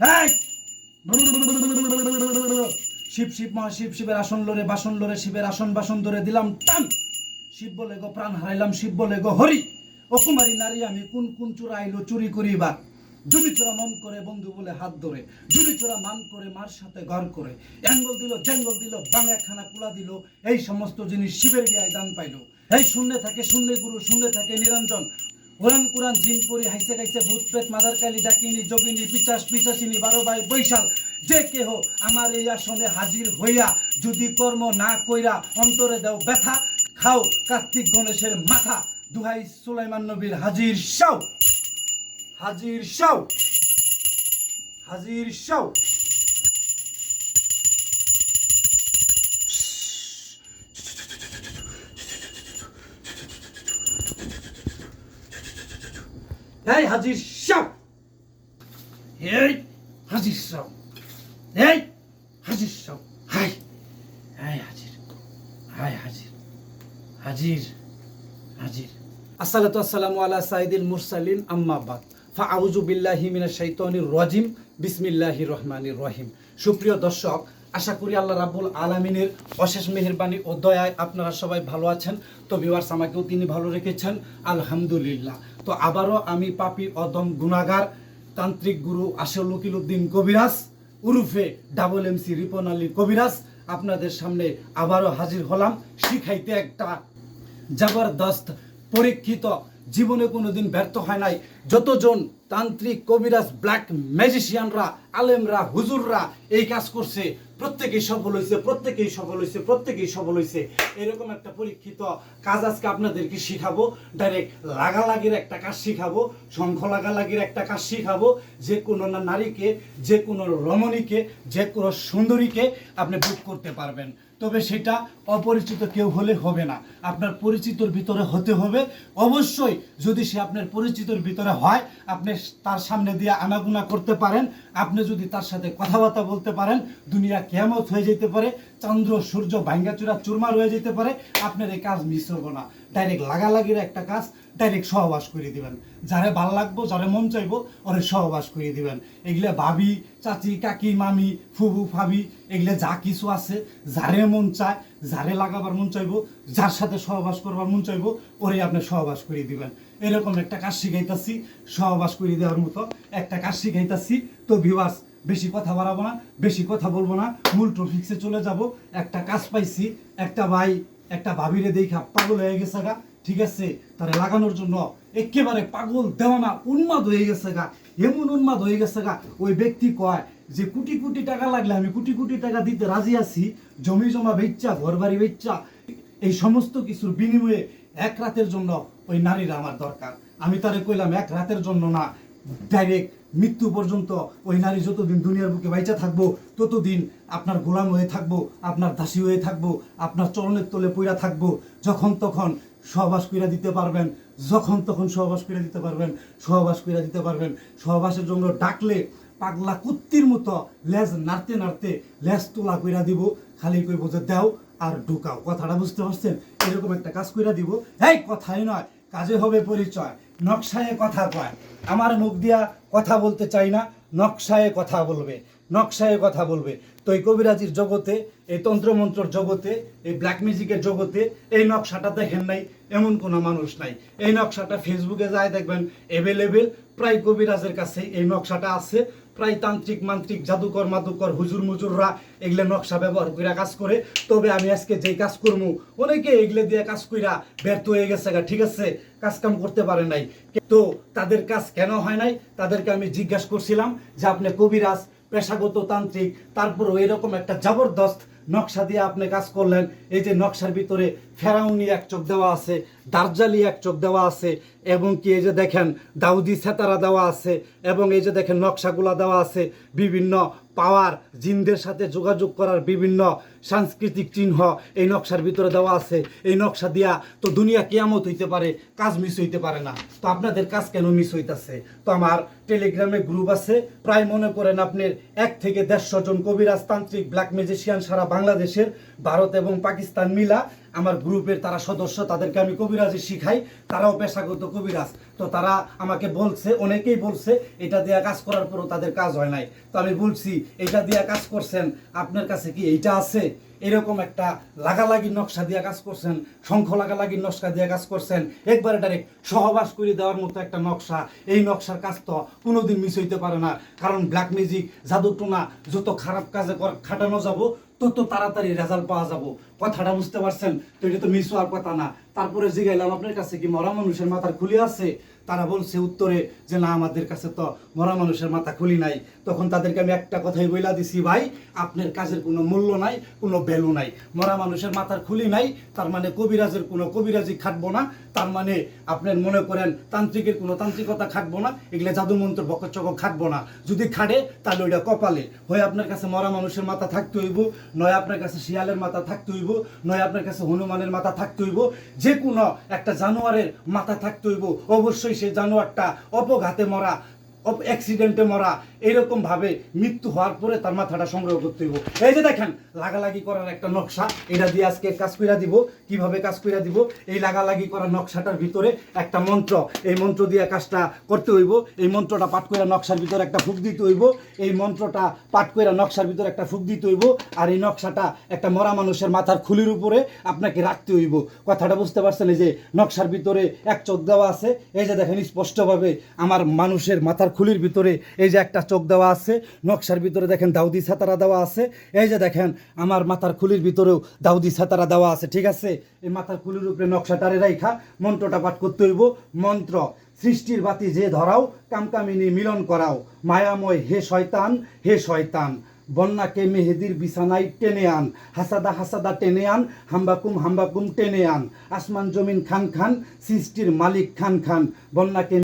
এই! শিব মহা শিব, শিবের আসন লরে বাসন লরে শিবের আসন, বাসন ধরে দিলাম, টান! শিব বলে গো প্রাণ হারাইলাম, শিব বলে গো হরি। ও কুমারী নারী, আমি কোন কোন চোরা আইলো, চুরি করিবার? যদি চোরা মন করে বন্ধু বলে হাত ধরে, যদি চোরা মান করে মার সাথে ঘর করে, অ্যাঙ্গল দিল জ্যাঙ্গল দিল, বাংলা খানা কুলা দিল, এই সমস্ত জিনিস শিবের বিয়ায় দান পাইলো। এই শূন্য থাকে, শূন্য গুরু, শূন্য থাকে নিরঞ্জন। কোরআন কোরআন জিন পরি হাইসে গাইছে ভূত প্রেত, মাদার কালী, ডাকিনী, যোগিনী, পিচাস, পিচাসিনী, বারো বাই বৈশাল, যে কেহ আমার এই আসনে হাজির হইয়া যদি কর্ম না কইরা অন্তরে দাও ব্যথা, খাও কার্তিক গণেশের মাথা, দুহাই সুলাইমান নবীর হাজির সাও হাজির সাও হাজির সাও এই হাজির সাও এই হাজির সাও এই হাজির সাও হাই। হাই হাজির। হাই হাজির। হাজির। হাজির। আসসালাতু আসসালামু আলা সাইদিল মুরসালিন আম্মা বাদ। ফাআউযু বিল্লাহি মিনাশ শাইতানির রাজিম। বিসমিল্লাহির রহমানির রহিম। সুপ্রিয় দর্শক আশা করি আল্লাহ রাব্বুল আলামিনের অশেষ মেহেরবানি ও দয়ায় আপনারা সবাই ভালো আছেন। তো ভিউয়ার্স আমাকেও তিনি ভালো রেখেছেন। আলহামদুলিল্লাহ। তো আবারও আমি পাপি অদম গুনাগার তান্ত্রিক গুরু আসল উদ্দিন কবিরাজ, উরুফে ডাবল এমসি রিপন আলী কবিরাজ আপনাদের সামনে আবারও হাজির হলাম। শিখাইতে একটা জবরদস্ত, পরীক্ষিত, জীবনে কোনোদিন ব্যর্থ হয় নাই। যতজন তান্ত্রিক কবিরাজ ব্ল্যাক ম্যাজিশিয়ানরা আলেমরা, হুজুররা এই কাজ করছে প্রত্যেকেই সফল হয়েছে, প্রত্যেকেই সফল হয়েছে, প্রত্যেকেই সফল হয়েছে। এরকম একটা পরীক্ষিত কাজ আজকে আপনাদেরকে শিখাবো। ডাইরেক্ট লাগালাগির একটা কাজ শিখাবো শঙ্খ লাগালাগির একটা কাজ শিখাবো। যে কোনো নারীকে, যে কোনো রমণীকে, যে কোনো সুন্দরীকে আপনি বুক করতে পারবেন। তবে সেটা অপরিচিত কেউ হলে হবে না। আপনার পরিচিতর ভিতরে হতে হবে। অবশ্যই যদি সে আপনার পরিচিতর ভিতরে হয়, আপনি তার সামনে দিয়ে আনাগুনা করতে পারেন। আপনি যদি তার সাথে কথাবার্তা বলতে পারেন, দুনিয়া কেমত হয়ে যেতে পারে, চন্দ্র সূর্য ভাঙ্গাচুরা চুরমার হয়ে যেতে পারে, আপনার এই কাজ মিস হব না। ডাইরেক্ট লাগালাগির একটা কাজ ডাইরেক্ট সহবাস করে দিবেন। যারে ভালো লাগবো, যারে মন চাইব, ওরে সহবাস করে দিবেন। এগুলা ভাবি, চাচি, কাকি, মামি, ফুবু, ফাবি, এগুলা যা কিছু আছে, যারে মন চায়, যারে লাগাবার মন চাইব, যার সাথে সহবাস করবার মন চাইব, ওরে আপনি সহবাস করে দিবেন। এরকম একটা কাজ শিখাইতাছি, সহবাস করে দেওয়ার মতো একটা কাজ শিখাইতাছি। তো ভিউয়ার্স বেশি কথা বাড়াবো না, বেশি কথা বলব না। মূল টপিক্সে চলে যাব। একটা কাজ পাইছি, একটা ভাই একটা ভাবিরে দেখা পাগল হয়ে গেছে গা, ঠিক আছে? তারে লাগানোর জন্য একেবারে পাগল, দেওয়ানা উন্মাদ হয়ে গেছে গা, এমন উন্মাদ হয়ে গেছে গা। ওই ব্যক্তি কয় যে, কোটি কোটি টাকা লাগলে আমি কোটি কোটি টাকা দিতে রাজি আছি, জমি, জমা বেচ্চা ঘর বাড়ি বেচ্চা এই সমস্ত কিছুর বিনিময়ে এক রাতের জন্য ওই নারীরা আমার দরকার। আমি তারে কইলাম, এক রাতের জন্য না ডাইরেক্ট মৃত্যু পর্যন্ত ওই নারী যতদিন দুনিয়ার বুকে বাইচা থাকব, ততদিন আপনার গোলাম হয়ে থাকব, আপনার দাসী হয়ে থাকব, আপনার চরণের তলে পইরা থাকব। যখন তখন সহবাস কইরা দিতে পারবেন, যখন তখন সহবাস কইরা দিতে পারবেন, সহবাস কইরা দিতে পারবেন। সহবাসের জন্য ডাকলে পাগলা কুত্তির মতো লেজ নাড়তে নাড়তে লেজ তোলা কইরা দিব, খালি কইব যে দেও আর ঢুকাও। কথাটা বুঝতে পারছেন? এরকম একটা কাজ কইরা দিব। এই কথাই নয়, কাজে হবে পরিচয়। নকশায় কথা কয়। আমার মুখ দিয়া কথা বলতে চাই না, নকশায় কথা বলবে, নকশায় কথা বলবে। তো এই কবিরাজির জগতে, এই তন্ত্রমন্ত্রর জগতে, এই ব্ল্যাক মিউজিকের জগতে, এই নকশাটা দেখেন নাই, এমন কোনো মানুষ নাই। এই নকশাটা ফেসবুকে যায় দেখবেন অ্যাভেলেবেল প্রায় কবিরাজের কাছে এই নকশাটা আছে। প্রায় তান্ত্রিক মান্ত্রিক জাদুকর মাদুকর হুজুর মুজুররা এগুলো নকশা ব্যবহার কইরা কাজ করে। তবে আমি আজকে যেই কাজ করব অনেকে এগুলো দিয়ে কাজ কইরা ব্যর্থ হয়ে গেছে গা, ঠিক আছে? কাজ কাম করতে পারে নাই। তো তাদের কাজ কেন হয় নাই? তাদেরকে আমি জিজ্ঞাসা করছিলাম যে আপনি কবিরাজ পেশাগত তান্ত্রিক তারপরও এরকম একটা জবরদস্ত নকশা দিয়ে আপনি কাজ করলেন। এই যে নকশার ভিতরে ফেরাউনি এক চোখ দেওয়া আছে দার্জালি এক চোখ দেওয়া আছে, এবং কি এই যে দেখেন দাউদি সেতারা দেওয়া আছে, এবং এই যে দেখেন নকশাগুলা দেওয়া আছে, বিভিন্ন পাওয়ার, জিনদের সাথে যোগাযোগ করার বিভিন্ন সাংস্কৃতিক চিহ্ন এই নকশার ভিতরে দেওয়া আছে। এই নকশা দিয়া তো দুনিয়া কেয়ামত হইতে পারে, কাজ মিস হইতে পারে না। তো আপনাদের কাজ কেন মিস হইতেছে? তো আমার টেলিগ্রামে গ্রুপ আছে। প্রায় মনে করেন আপনার এক থেকে দেড়শো জন কবিরাজ তান্ত্রিক ব্ল্যাক ম্যাজিশিয়ান সারা বাংলাদেশের, ভারত এবং পাকিস্তান মিলা আমার গ্রুপের তারা সদস্য, তাদেরকে আমি কবিরাজি শিখাই, তারাও পেশাগত কবিরাজ। তো তারা আমাকে বলছে, অনেকেই বলছে, এটা দিয়ে কাজ করার পরও তাদের কাজ হয় নাই। তো আমি বলছি, এটা দিয়ে কাজ করছেন, আপনার কাছে কি এইটা আছে? এরকম একটা লাগালাগি নকশা দিয়ে কাজ করছেন, শঙ্খ লাগালাগি নকশা দিয়ে কাজ করছেন। একবারে ডাইরেক্ট সহবাস করে দেওয়ার মতো একটা নকশা। এই নকশার কাজ তো কোনোদিন মিস হইতে পারে না। কারণ ব্ল্যাক ম্যাজিক জাদুটোনা, যত খারাপ কাজে খাটানো যাব তত তাড়াতাড়ি রেজাল্ট পাওয়া যাব। কথাটা বুঝতে পারছেন? তো এটা তো মিস হওয়ার কথা না। তারপরে জিগাইলাম, আপনার কাছে কি মরা মানুষের মাথার খুলি আছে? তারা বলছে উত্তরে যে, না, আমাদের কাছে তো মরা মানুষের মাথা খুলি নাই। তখন তাদেরকে আমি একটা কথাই বইলা দিছি, ভাই, আপনার কাজের কোনো মূল্য নাই, কোনো ভ্যালু নাই। মরা মানুষের মাথার খুলি নাই, তার মানে কবিরাজের কোনো কবিরাজি খাটবো না। তার মানে আপনার মনে করেন তান্ত্রিকের কোনো তান্ত্রিকতা খাটবো না, এগুলো জাদুমন্ত্র বকচক খাটবো না। যদি খাটে, তাহলে ওইটা কপালে। হয় আপনার কাছে মরা মানুষের মাথা থাকতে হইব, নয় আপনার কাছে শিয়ালের মাথা থাকতে হইব, নয় আপনার কাছে হনুমানের মাথা থাকতে হইব, যে কোনো একটা জানোয়ারের মাথা থাকতে হইব। অবশ্যই সেই জানোয়ারটা অপঘাতে মরা অ্যাক্সিডেন্টে মরা এরকম ভাবে মৃত্যু হওয়ার পরে তার মাথাটা সংগ্রহ করতে হইব। এই যে দেখেন, লাগালাগি করার একটা নকশা, এটা দিয়ে আজকে কাজ কইরা দিব। কীভাবে কাজ কইরা দিব? এই লাগালাগি করা নকশাটার ভিতরে একটা মন্ত্র, এই মন্ত্র দিয়ে কাজটা করতে হইব। এই মন্ত্রটা পাঠ কইরা নকশার ভিতরে একটা ফুক দিতে হইব। এই মন্ত্রটা পাঠ কইরা নকশার ভিতরে একটা ফুক দিতে হইব। আর এই নকশাটা একটা মরা মানুষের মাথার খুলির উপরে আপনাকে রাখতে হইব। কথাটা বুঝতে পারছেন? এই যে নকশার ভিতরে এক চোখ দেওয়া আছে। এই যে দেখেন, স্পষ্টভাবে আমার মানুষের মাথার খুলির ভিতরে এই যে একটা চোখ দেওয়া আছে, নকশার ভিতরে দেখেন দাউদি ছাতারা দেওয়া আছে, এই যে দেখেন আমার মাথার খুলির ভিতরেও দাউদি ছাতারা দেওয়া আছে, ঠিক আছে? এই মাথার খুলির উপরে নকশাটারে রাইখা মন্ত্রটা পাঠ করতে হইব। মন্ত্র, সৃষ্টির বাতি যে ধরাও, কামকামিনী মিলন করাও। মায়াময়, হে শয়তান হে শয়তান, বন্যাকে মেহেদির বিছানায় টেনে আন, হাসাদা হাসাদা টেনে আন, হাম্বাকুম হাম্বাকুম টেনে আন, আসমান জমিন খান খান, সৃষ্টির মালিক খান খান, বন্যাকে